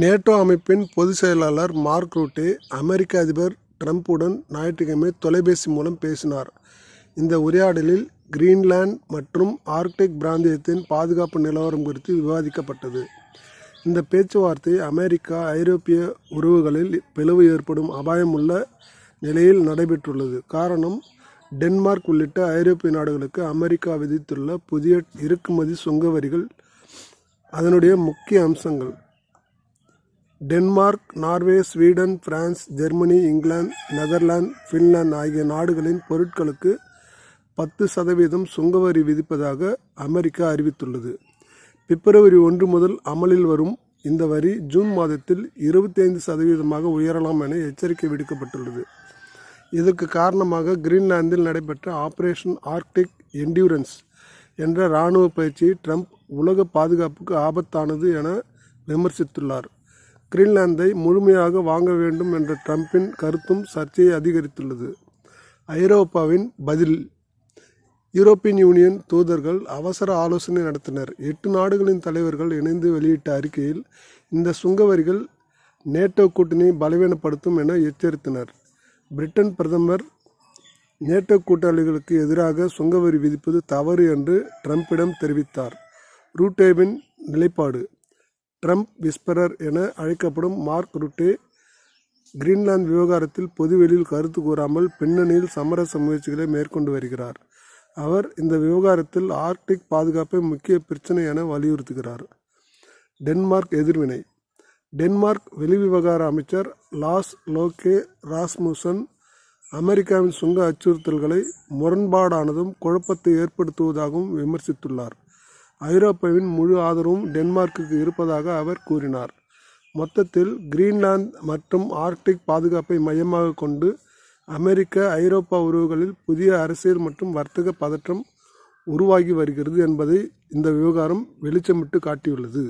NATO அமைப்பின் பொதுச் செயலாளர் மார்க் ரூட்டே அமெரிக்க அதிபர் ட்ரம்ப்புடன் ஞாயிற்றுக்கிழமை தொலைபேசி மூலம் பேசினார். இந்த உரையாடலில் கிரீன்லாந்து மற்றும் ஆர்க்டிக் பிராந்தியத்தின் பாதுகாப்பு நிலவரம் குறித்து விவாதிக்கப்பட்டது. இந்த பேச்சுவார்த்தை அமெரிக்கா ஐரோப்பிய உறவுகளில் பிளவு ஏற்படும் அபாயம் உள்ள நிலையில் நடைபெற்றுள்ளது. காரணம் டென்மார்க் உள்ளிட்ட ஐரோப்பிய நாடுகளுக்கு அமெரிக்கா விதித்துள்ள புதிய இறக்குமதி சுங்க வரிகள் அதனுடைய முக்கிய அம்சங்கள். Denmark Norway Sweden France Germany England Netherlands Finland ஆகிய நாடுகளின் பொருட்களுக்கு பத்து சதவீதம் சுங்கவரி விதிப்பதாக அமெரிக்கா அறிவித்துள்ளது. பிப்ரவரி ஒன்று முதல் அமலில் வரும் இந்த வரி ஜூன் மாதத்தில் இருபத்தி ஐந்து சதவீதமாக உயரலாம் என எச்சரிக்கை விடுக்கப்பட்டுள்ளது. இதற்கு காரணமாக கிரீன்லாந்தில் நடைபெற்ற ஆபரேஷன் ஆர்க்டிக் என்டியூரன்ஸ் என்ற இராணுவ பயிற்சியை ட்ரம்ப் உலக பாதுகாப்புக்கு ஆபத்தானது என விமர்சித்துள்ளார். கிரீன்லாந்தை முழுமையாக வாங்க வேண்டும் என்ற ட்ரம்பின் கருத்தும் சர்ச்சையை அதிகரித்துள்ளது. ஐரோப்பாவின் பதில் யூரோப்பியன் யூனியன் தூதர்கள் அவசர ஆலோசனை நடத்தினர். எட்டு நாடுகளின் தலைவர்கள் இணைந்து வெளியிட்ட அறிக்கையில் இந்த சுங்க வரிகள் நேட்டோ கூட்டணியை பலவீனப்படுத்தும் என எச்சரித்தனர். பிரிட்டன் பிரதமர் நேட்டோ கூட்டாளிகளுக்கு எதிராக சுங்கவரி விதிப்பது தவறு என்று ட்ரம்பிடம் தெரிவித்தார். ரூட்டேவின் நிலைப்பாடு ட்ரம்ப் விஸ்பரர் என அழைக்கப்படும் மார்க் ரூட்டே கிரீன்லாந்து விவகாரத்தில் பொதுவெளியில் கருத்து கூறாமல் பின்னணியில் சமரச முயற்சிகளை மேற்கொண்டு வருகிறார். அவர் இந்த விவகாரத்தில் ஆர்க்டிக் பாதுகாப்பை முக்கிய பிரச்சனை என வலியுறுத்துகிறார். டென்மார்க் எதிர்வினை. டென்மார்க் வெளிவிவகார அமைச்சர் லாஸ் லோகே ராஸ்முசன் அமெரிக்காவின் சுங்க அச்சுறுத்தல்களை முரண்பாடானதும் குழப்பத்தை ஏற்படுத்துவதாகவும் விமர்சித்துள்ளார். ஐரோப்பாவின் முழு ஆதரவும் டென்மார்க்குக்கு இருப்பதாக அவர் கூறினார். மொத்தத்தில் கிரீன்லாந்து மற்றும் ஆர்க்டிக் பாதுகாப்பை மையமாக கொண்டு அமெரிக்க ஐரோப்பா உறவுகளில் புதிய அரசியல் மற்றும் வர்த்தக பதற்றம் உருவாகி வருகிறது என்பதை இந்த விவகாரம் வெளிச்சமிட்டு காட்டியுள்ளது.